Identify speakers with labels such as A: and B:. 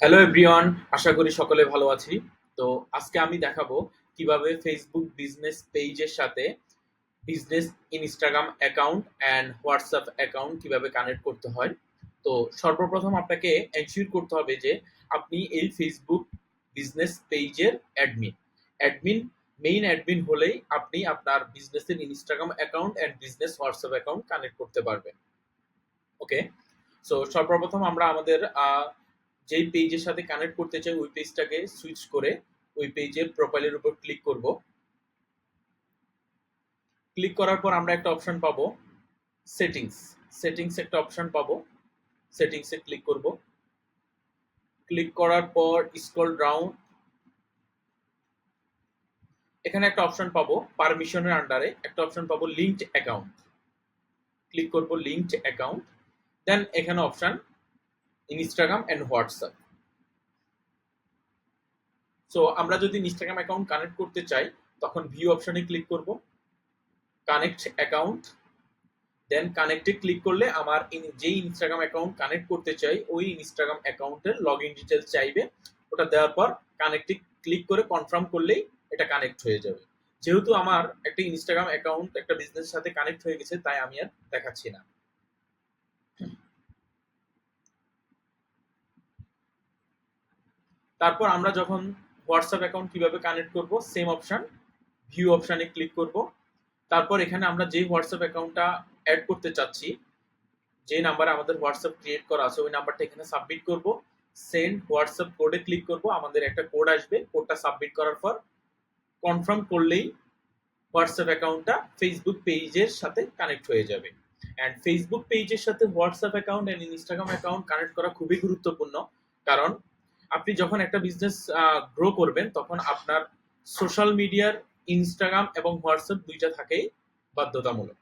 A: Hello everyone আশা করি সকলে ভালো আছি। তো আজকে আমি দেখাবো কীভাবে ফেসবুক বিজনেস পেজের সাথে business Instagram account and WhatsApp account কীভাবে কানেক্ট করতে হয়। তো সর্বপ্রথম আপনাকে এনশিওর করতে হবে যে আপনি এই ফেসবুক বিজনেস পেজের অ্যাডমিন অ্যাডমিন মেইন অ্যাডমিন হলেই আপনি আপনার বিজনেসের Instagram account and business WhatsApp account connect করতে পারবেন। ওকে সো সর্বপ্রথম আমরা আমাদের যেই পেজের সাথে কানেক্ট করতে চাই, ওই পেজটাকে সুইচ করে ওই পেজের প্রোফাইলের উপর ক্লিক করব। ক্লিক করার পর আমরা একটা অপশন পাবো সেটিংস সেটিংস একটা অপশন পাবো। সেটিংসে ক্লিক করব। ক্লিক করার পর স্ক্রল ডাউন এখানে একটা অপশন পাবো পারমিশনের আন্ডারে একটা অপশন পাবো লিঙ্কড অ্যাকাউন্ট ক্লিক করব লিঙ্কড অ্যাকাউন্ট দেন এখানে option Instagram and WhatsApp so আমরা যদি ইনস্টাগ্রাম অ্যাকাউন্ট কানেক্ট করতে চাই, তখন ভিউ অপশনে ক্লিক করব। কানেক্ট অ্যাকাউন্ট দেন কানেক্টে ক্লিক করলে আমার যেই ইনস্টাগ্রাম অ্যাকাউন্ট কানেক্ট করতে চাই, ওই ইনস্টাগ্রাম অ্যাকাউন্টের লগ ইন ডিটেলস চাইবে। ওটা দেওয়ার পর কানেক্টে ক্লিক করে কনফার্ম করলেই এটা কানেক্ট হয়ে যাবে। যেহেতু আমার একটা ইনস্টাগ্রাম অ্যাকাউন্ট একটা বিজনেসের সাথে কানেক্ট হয়ে গেছে, তাই আমি আর দেখাচ্ছি না। তারপর আমরা যখন হোয়াটসঅ্যাপ অ্যাকাউন্ট কীভাবে কানেক্ট করব সেম অপশন ভিউ অপশনে ক্লিক করব। তারপর এখানে আমরা যে হোয়াটসঅ্যাপ অ্যাকাউন্টটা অ্যাড করতে চাচ্ছি, যে নাম্বারে আমাদের হোয়াটসঅ্যাপ ক্রিয়েট করা আছে, ওই নাম্বারটা এখানে সাবমিট করব। সেন্ড হোয়াটসঅ্যাপ কোডে ক্লিক করব, আমাদের একটা কোড আসবে কোডটা সাবমিট করার পর কনফার্ম করলেই হোয়াটসঅ্যাপ অ্যাকাউন্টটা ফেসবুক পেজের সাথে কানেক্ট হয়ে যাবে। অ্যান্ড ফেসবুক পেজের সাথে WhatsApp account and Instagram account connect করা খুবই গুরুত্বপূর্ণ, কারণ আপনি যখন একটা বিজনেস গ্রো করবেন, তখন আপনার সোশ্যাল মিডিয়ার ইনস্টাগ্রাম এবং হোয়াটসঅ্যাপ দুইটা থাকেই বাধ্যতামূলক।